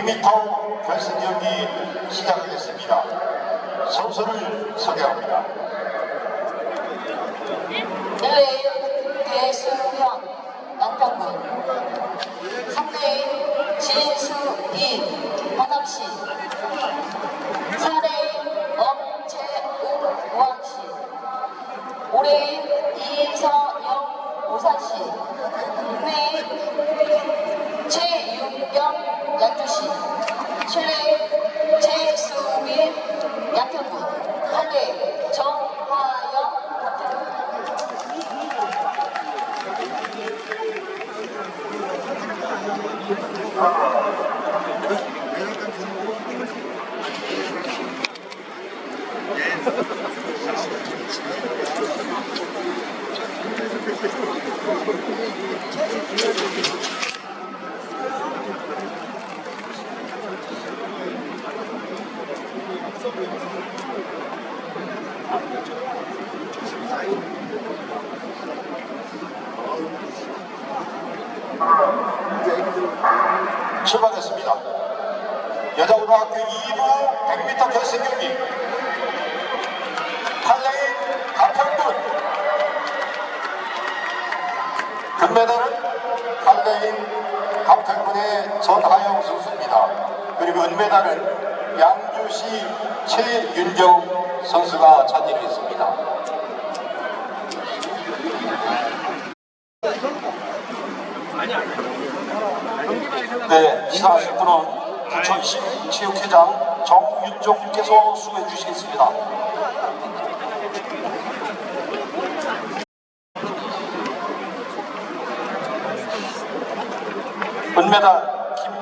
100m 결승 경기 시작이 됐습니다. 선수를 소개합니다. 1레인 배수현 남편분 3레인 진수인 호남시 4레인 엄채웅 우암시 5레인 이서영 오산시 6레인 최윤경 양주시 7레인 최수민 양평군 8레인 정화영 남평군 출발했습니다. 여자고등학교 2부 100m 결승 경기 8레인 가평군 금메달은 8레인 가평군의 전하영 선수입니다. 그리고 은메달은 양주시 최윤경 선수가 차지했습니다. 네, 시상하실 분은 부천시 체육회장 정윤종님께서 수고해 주시겠습니다. 은메달